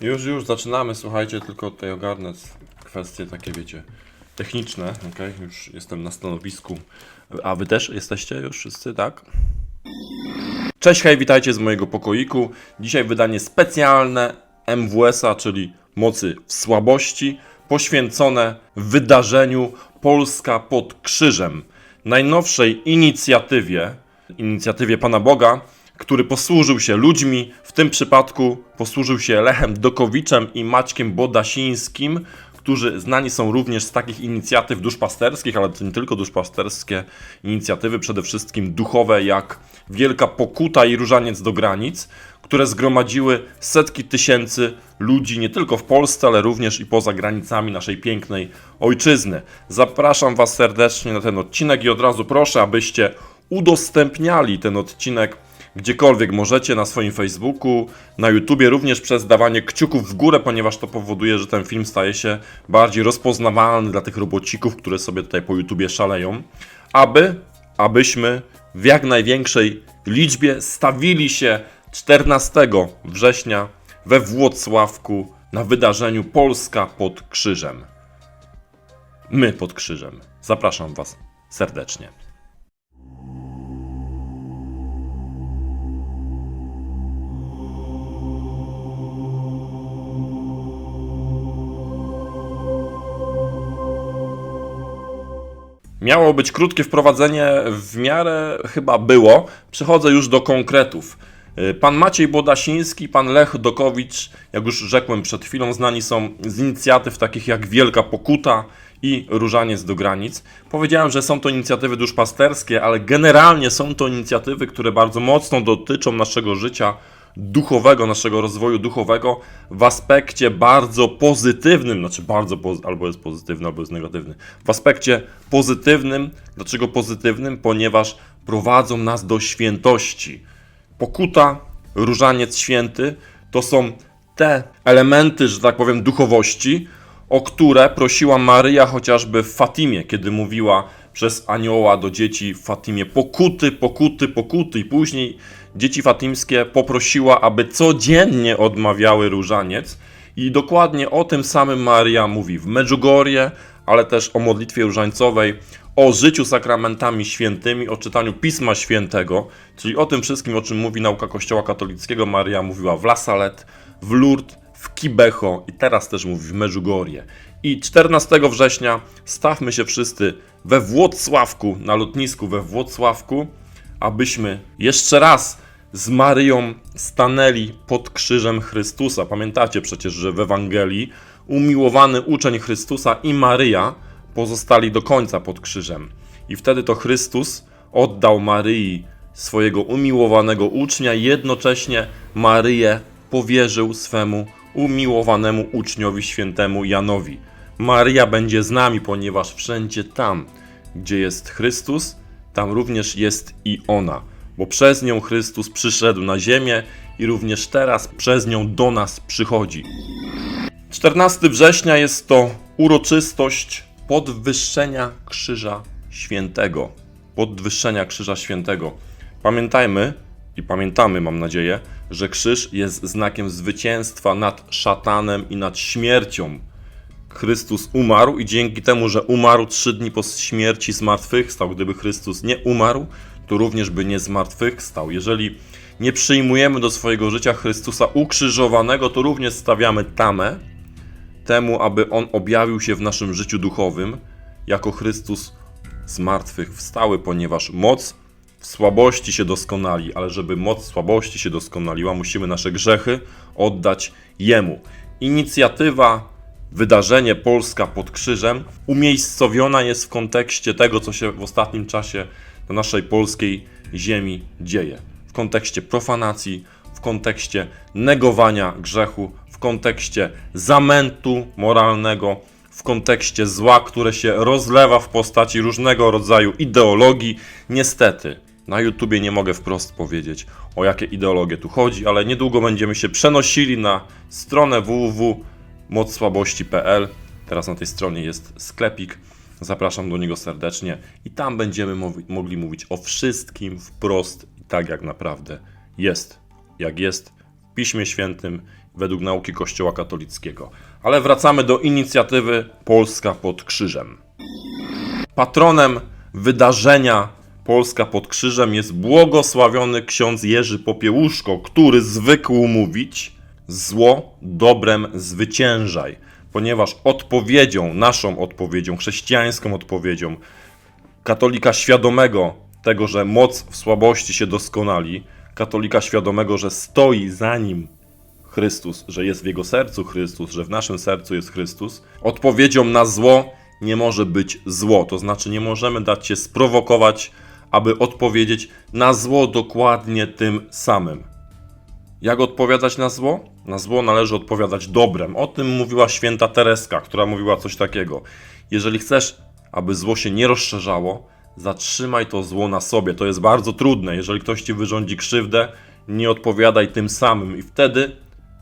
Już, już, zaczynamy, słuchajcie, tylko tutaj ogarnę kwestie takie, wiecie, techniczne, okej? Już jestem na stanowisku. A wy też jesteście już wszyscy, tak? Cześć, hej, witajcie z mojego pokoiku. Dzisiaj wydanie specjalne MWS-a, czyli Mocy w Słabości, poświęcone wydarzeniu Polska pod Krzyżem. Najnowszej inicjatywie, inicjatywie Pana Boga, który posłużył się ludźmi, w tym przypadku posłużył się Lechem Dokowiczem i Maćkiem Bodasińskim, którzy znani są również z takich inicjatyw duszpasterskich, ale to nie tylko duszpasterskie inicjatywy, przede wszystkim duchowe, jak Wielka Pokuta i Różaniec do Granic, które zgromadziły setki tysięcy ludzi nie tylko w Polsce, ale również i poza granicami naszej pięknej ojczyzny. Zapraszam Was serdecznie na ten odcinek i od razu proszę, abyście udostępniali ten odcinek gdziekolwiek możecie, na swoim Facebooku, na YouTubie, również przez dawanie kciuków w górę, ponieważ to powoduje, że ten film staje się bardziej rozpoznawalny dla tych robocików, które sobie tutaj po YouTubie szaleją, aby, abyśmy w jak największej liczbie stawili się 14 września we Włocławku na wydarzeniu Polska pod krzyżem. My pod krzyżem. Zapraszam Was serdecznie. Miało być krótkie wprowadzenie, w miarę chyba było. Przechodzę już do konkretów. Y, Pan Maciej Bodasiński, pan Lech Dokowicz, jak już rzekłem przed chwilą, znani są z inicjatyw takich jak Wielka Pokuta i Różaniec do Granic. Powiedziałem, że są to inicjatywy duszpasterskie, ale generalnie są to inicjatywy, które bardzo mocno dotyczą naszego życia duchowego, naszego rozwoju duchowego w aspekcie bardzo pozytywnym, znaczy bardzo, poz- albo jest pozytywny, albo jest negatywny. W aspekcie pozytywnym, dlaczego pozytywnym? Ponieważ prowadzą nas do świętości. Pokuta, różaniec święty to są te elementy, że tak powiem, duchowości, o które prosiła Maryja chociażby w Fatimie, kiedy mówiła przez anioła do dzieci w Fatimie pokuty, pokuty, pokuty i później dzieci fatimskie poprosiła, aby codziennie odmawiały różaniec i dokładnie o tym samym Maryja mówi w Medjugorje, ale też o modlitwie różańcowej, o życiu sakramentami świętymi, o czytaniu Pisma Świętego, czyli o tym wszystkim, o czym mówi nauka Kościoła katolickiego. Maryja mówiła w La Salette, w Lourdes, w Kibeho i teraz też mówi w Medjugorje. I 14 września stawmy się wszyscy we Włocławku, na lotnisku we Włocławku, abyśmy jeszcze raz z Maryją stanęli pod krzyżem Chrystusa. Pamiętacie przecież, że w Ewangelii umiłowany uczeń Chrystusa i Maryja pozostali do końca pod krzyżem. I wtedy to Chrystus oddał Maryi swojego umiłowanego ucznia, jednocześnie Maryję powierzył swemu umiłowanemu uczniowi świętemu Janowi. Maryja będzie z nami, ponieważ wszędzie tam, gdzie jest Chrystus, tam również jest i ona, bo przez nią Chrystus przyszedł na ziemię i również teraz przez nią do nas przychodzi. 14 września jest to uroczystość podwyższenia Krzyża Świętego. Podwyższenia Krzyża Świętego. Pamiętajmy i pamiętamy, mam nadzieję, że krzyż jest znakiem zwycięstwa nad szatanem i nad śmiercią. Chrystus umarł i dzięki temu, że umarł trzy dni po śmierci zmartwychwstał. Gdyby Chrystus nie umarł, to również by nie zmartwychwstał. Jeżeli nie przyjmujemy do swojego życia Chrystusa ukrzyżowanego, to również stawiamy tamę temu, aby On objawił się w naszym życiu duchowym jako Chrystus zmartwychwstały, ponieważ moc w słabości się doskonali, ale żeby moc słabości się doskonaliła, musimy nasze grzechy oddać Jemu. Inicjatywa wydarzenie Polska pod krzyżem umiejscowiona jest w kontekście tego, co się w ostatnim czasie na naszej polskiej ziemi dzieje. W kontekście profanacji, w kontekście negowania grzechu, w kontekście zamętu moralnego, w kontekście zła, które się rozlewa w postaci różnego rodzaju ideologii. Niestety, na YouTubie nie mogę wprost powiedzieć, o jakie ideologie tu chodzi, ale niedługo będziemy się przenosili na stronę www.mocsłabości.pl. Teraz na tej stronie jest sklepik. Zapraszam do niego serdecznie i tam będziemy mogli mówić o wszystkim wprost i tak jak naprawdę jest. Jak jest w Piśmie Świętym, według nauki Kościoła katolickiego. Ale wracamy do inicjatywy Polska pod krzyżem. Patronem wydarzenia Polska pod krzyżem jest błogosławiony ksiądz Jerzy Popiełuszko, który zwykł mówić zło dobrem zwyciężaj, ponieważ odpowiedzią, naszą odpowiedzią, chrześcijańską odpowiedzią, katolika świadomego tego, że moc w słabości się doskonali, katolika świadomego, że stoi za nim Chrystus, że jest w jego sercu Chrystus, że w naszym sercu jest Chrystus, odpowiedzią na zło nie może być zło. To znaczy, nie możemy dać się sprowokować, aby odpowiedzieć na zło dokładnie tym samym. Jak odpowiadać na zło? Na zło należy odpowiadać dobrem. O tym mówiła święta Tereska, która mówiła coś takiego. Jeżeli chcesz, aby zło się nie rozszerzało, zatrzymaj to zło na sobie. To jest bardzo trudne. Jeżeli ktoś ci wyrządzi krzywdę, nie odpowiadaj tym samym, i wtedy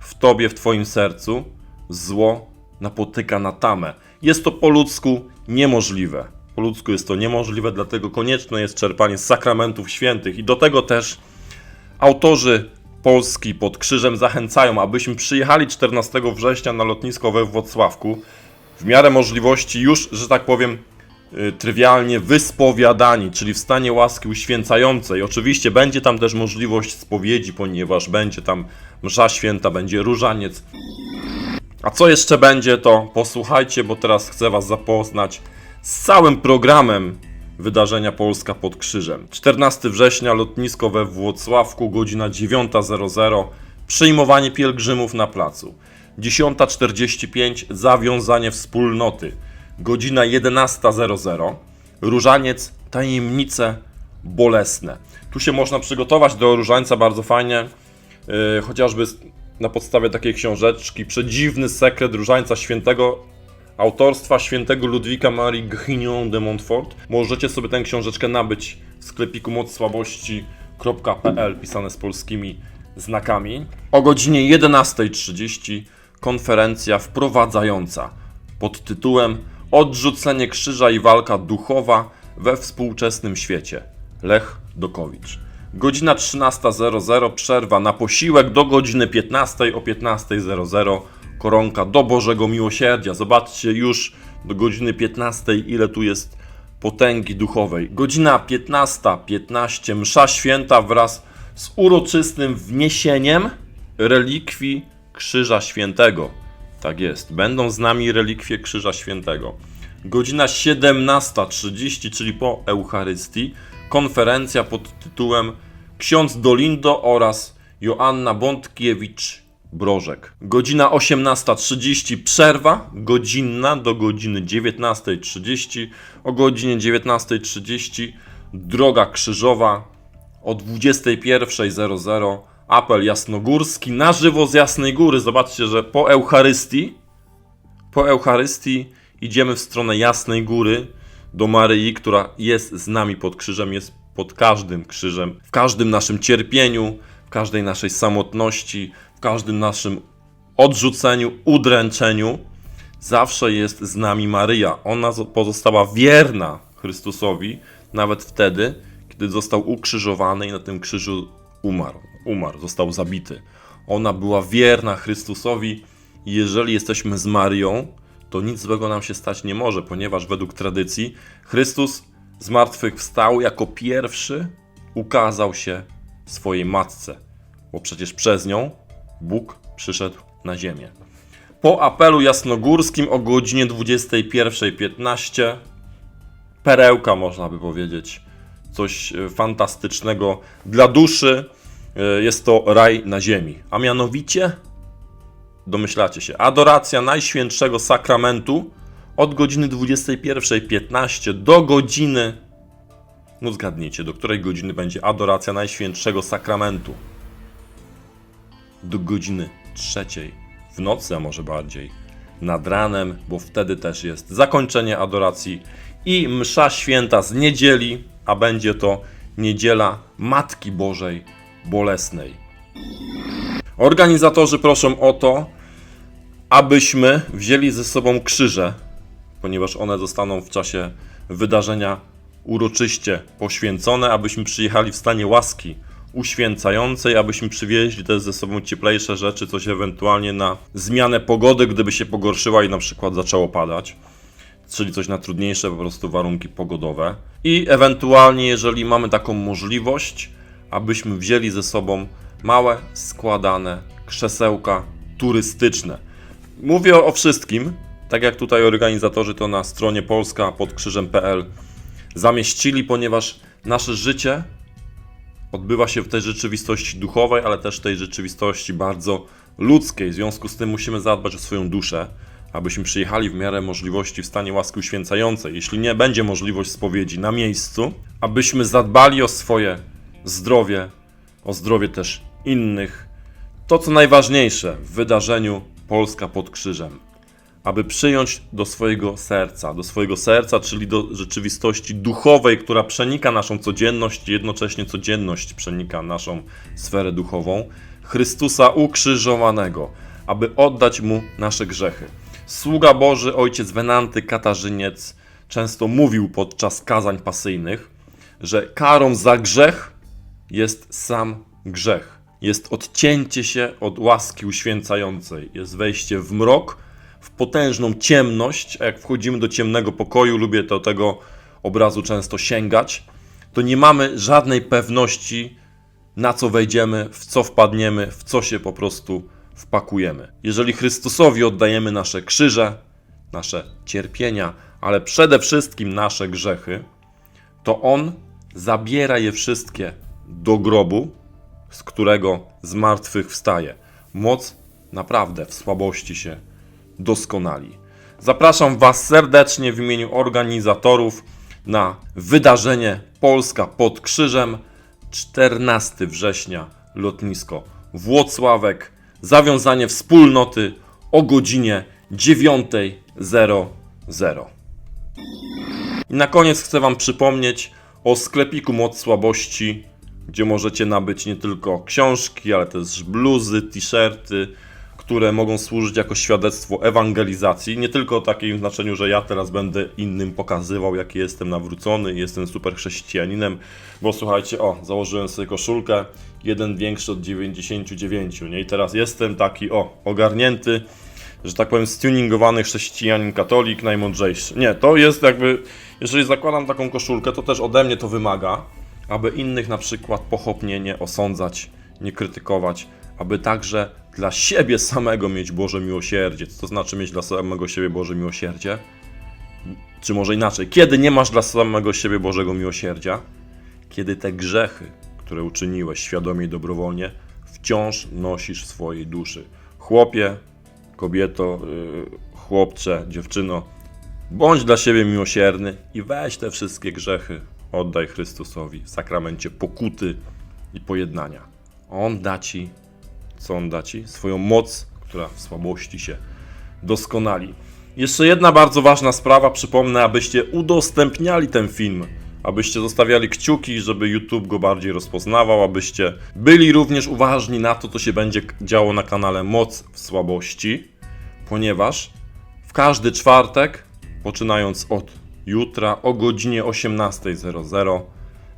w tobie, w twoim sercu, zło napotyka na tamę. Jest to po ludzku niemożliwe. Po ludzku jest to niemożliwe, dlatego konieczne jest czerpanie sakramentów świętych, i do tego też autorzy Polski pod krzyżem zachęcają, abyśmy przyjechali 14 września na lotnisko we Włocławku. W miarę możliwości już, że tak powiem, y, trywialnie wyspowiadani, czyli w stanie łaski uświęcającej. Oczywiście będzie tam też możliwość spowiedzi, ponieważ będzie tam msza święta, będzie różaniec. A co jeszcze będzie, to posłuchajcie, bo teraz chcę Was zapoznać z całym programem wydarzenia Polska pod krzyżem. 14 września, lotnisko we Włocławku, godzina 9.00, przyjmowanie pielgrzymów na placu. 10.45, zawiązanie wspólnoty. Godzina 11.00, różaniec, tajemnice bolesne. Tu się można przygotować do różańca bardzo fajnie, yy, chociażby na podstawie takiej książeczki Przedziwny sekret różańca świętego autorstwa świętego Ludwika Marii Grignon de Montfort. Możecie sobie tę książeczkę nabyć w sklepiku mocsłabości.pl pisane z polskimi znakami. O godzinie 11.30 konferencja wprowadzająca pod tytułem Odrzucenie krzyża i walka duchowa we współczesnym świecie. Lech Dokowicz. Godzina 13.00 przerwa na posiłek do godziny 15.00 o 15.00 koronka do Bożego Miłosierdzia. Zobaczcie już do godziny 15.00 ile tu jest potęgi duchowej. Godzina 15.15 msza święta wraz z uroczystym wniesieniem relikwii Krzyża Świętego. Tak jest, będą z nami relikwie Krzyża Świętego. Godzina 17.30, czyli po Eucharystii, konferencja pod tytułem Ksiądz Dolindo oraz Joanna Bątkiewicz-Brożek. Godzina 18.30 przerwa godzinna do godziny 19.30. O godzinie 19.30 droga krzyżowa o 21.00 apel jasnogórski na żywo z Jasnej Góry. Zobaczcie, że po Eucharystii po Eucharystii idziemy w stronę Jasnej Góry do Maryi, która jest z nami pod krzyżem, jest pod każdym krzyżem, w każdym naszym cierpieniu, w każdej naszej samotności, każdym naszym odrzuceniu, udręczeniu. Zawsze jest z nami Maryja. Ona zo- pozostała wierna Chrystusowi, nawet wtedy, kiedy został ukrzyżowany i na tym krzyżu umarł. Umarł, został zabity. Ona była wierna Chrystusowi. Jeżeli jesteśmy z Marią, to nic złego nam się stać nie może, ponieważ według tradycji Chrystus zmartwychwstał jako pierwszy ukazał się swojej matce, bo przecież przez nią Bóg przyszedł na ziemię. Po apelu jasnogórskim o godzinie 21.15 perełka, można by powiedzieć. Coś e, fantastycznego dla duszy. E, Jest to raj na ziemi. A mianowicie, domyślacie się, adoracja Najświętszego Sakramentu od godziny 21.15 do godziny. No zgadnijcie, do której godziny będzie adoracja Najświętszego Sakramentu? Do godziny trzeciej w nocy, a może bardziej nad ranem, bo wtedy też jest zakończenie adoracji i msza święta z niedzieli, a będzie to niedziela Matki Bożej Bolesnej. Organizatorzy proszą o to, abyśmy wzięli ze sobą krzyże, ponieważ one zostaną w czasie wydarzenia uroczyście poświęcone, abyśmy przyjechali w stanie łaski uświęcającej, abyśmy przywieźli też ze sobą cieplejsze rzeczy, coś ewentualnie na zmianę pogody, gdyby się pogorszyła i na przykład zaczęło padać czyli coś na trudniejsze po prostu warunki pogodowe. I ewentualnie, jeżeli mamy taką możliwość, abyśmy wzięli ze sobą małe, składane krzesełka turystyczne. Mówię o, wszystkim, tak jak tutaj organizatorzy to na stronie polska pod krzyżem.pl zamieścili, ponieważ nasze życie odbywa się w tej rzeczywistości duchowej, ale też tej rzeczywistości bardzo ludzkiej. W związku z tym musimy zadbać o swoją duszę, abyśmy przyjechali w miarę możliwości w stanie łaski uświęcającej. Jeśli nie będzie możliwość spowiedzi na miejscu, abyśmy zadbali o swoje zdrowie, o zdrowie też innych. To, co najważniejsze w wydarzeniu Polska pod krzyżem aby przyjąć do swojego serca, do swojego serca, czyli do rzeczywistości duchowej, która przenika naszą codzienność, jednocześnie codzienność przenika naszą sferę duchową, Chrystusa ukrzyżowanego, aby oddać mu nasze grzechy. Sługa Boży, ojciec Wenanty Katarzyniec, często mówił podczas kazań pasyjnych, że karą za grzech jest sam grzech. Jest odcięcie się od łaski uświęcającej, jest wejście w mrok, potężną ciemność, a jak wchodzimy do ciemnego pokoju, lubię do tego obrazu często sięgać, to nie mamy żadnej pewności, na co wejdziemy, w co wpadniemy, w co się po prostu wpakujemy. Jeżeli Chrystusowi oddajemy nasze krzyże, nasze cierpienia, ale przede wszystkim nasze grzechy, to On zabiera je wszystkie do grobu, z którego z martwych wstaje. Moc naprawdę w słabości się doskonali. Zapraszam Was serdecznie w imieniu organizatorów na wydarzenie Polska pod Krzyżem 14 września lotnisko Włocławek zawiązanie wspólnoty o godzinie 9.00. I na koniec chcę Wam przypomnieć o sklepiku Moc Słabości, gdzie możecie nabyć nie tylko książki, ale też bluzy, t-shirty, które mogą służyć jako świadectwo ewangelizacji. Nie tylko w takim znaczeniu, że ja teraz będę innym pokazywał, jaki jestem nawrócony, jestem super chrześcijaninem, bo słuchajcie, o, założyłem sobie koszulkę, jeden większy od 99, nie? I teraz jestem taki, o, ogarnięty, że tak powiem, stuningowany chrześcijanin, katolik, najmądrzejszy. Nie, to jest jakby, jeżeli zakładam taką koszulkę, to też ode mnie to wymaga, aby innych na przykład pochopnie nie osądzać, nie krytykować, aby także dla siebie samego mieć Boże miłosierdzie. Co to znaczy mieć dla samego siebie Boże miłosierdzie? Czy może inaczej, kiedy nie masz dla samego siebie Bożego miłosierdzia? Kiedy te grzechy, które uczyniłeś świadomie i dobrowolnie, wciąż nosisz w swojej duszy. Chłopie, kobieto, yy, chłopcze, dziewczyno, bądź dla siebie miłosierny i weź te wszystkie grzechy, oddaj Chrystusowi w sakramencie pokuty i pojednania. On da ci co on da ci? Swoją moc, która w słabości się doskonali. Jeszcze jedna bardzo ważna sprawa, przypomnę, abyście udostępniali ten film, abyście zostawiali kciuki, żeby YouTube go bardziej rozpoznawał, abyście byli również uważni na to, co się będzie działo na kanale Moc w Słabości, ponieważ w każdy czwartek, poczynając od jutra o godzinie 18.00,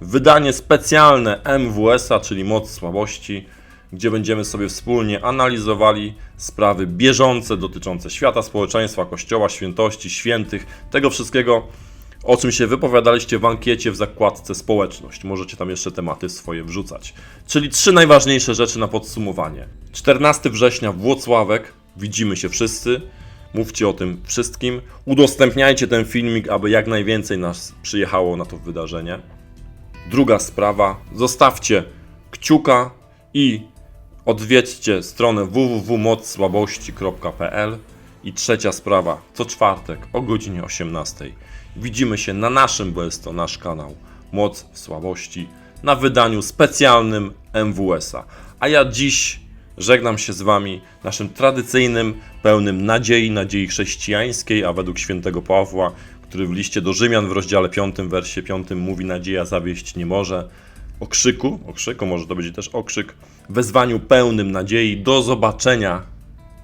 wydanie specjalne MWS-a, czyli Moc Słabości, gdzie będziemy sobie wspólnie analizowali sprawy bieżące dotyczące świata, społeczeństwa, kościoła, świętości, świętych, tego wszystkiego, o czym się wypowiadaliście w ankiecie w zakładce społeczność. Możecie tam jeszcze tematy swoje wrzucać. Czyli trzy najważniejsze rzeczy na podsumowanie. 14 września Włocławek, widzimy się wszyscy. Mówcie o tym wszystkim. Udostępniajcie ten filmik, aby jak najwięcej nas przyjechało na to wydarzenie. Druga sprawa, zostawcie kciuka i Odwiedźcie stronę www.mocsłabości.pl i trzecia sprawa, co czwartek o godzinie 18. Widzimy się na naszym, bo jest to nasz kanał Moc w Słabości, na wydaniu specjalnym MWS-a. A ja dziś żegnam się z Wami naszym tradycyjnym, pełnym nadziei, nadziei chrześcijańskiej, a według świętego Pawła, który w liście do Rzymian w rozdziale 5, wersie 5 mówi nadzieja zawieść nie może, okrzyku, okrzyku, może to będzie też okrzyk, wezwaniu pełnym nadziei do zobaczenia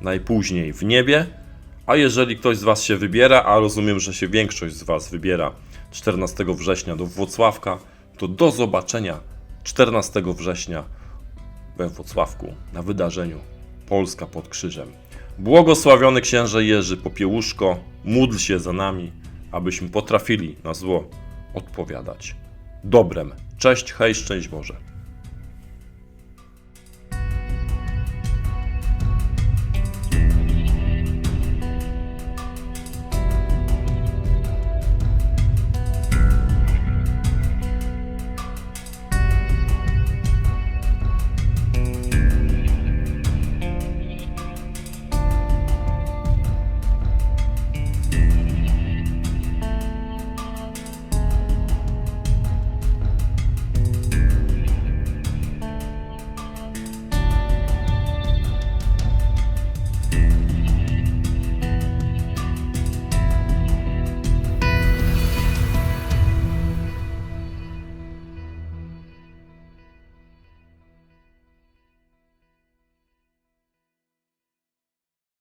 najpóźniej w niebie. A jeżeli ktoś z Was się wybiera, a rozumiem, że się większość z Was wybiera 14 września do Włocławka, to do zobaczenia 14 września we Wrocławku na wydarzeniu Polska pod krzyżem. Błogosławiony księże Jerzy Popiełuszko, módl się za nami, abyśmy potrafili na zło odpowiadać dobrem. Cześć, hej, szczęść Boże.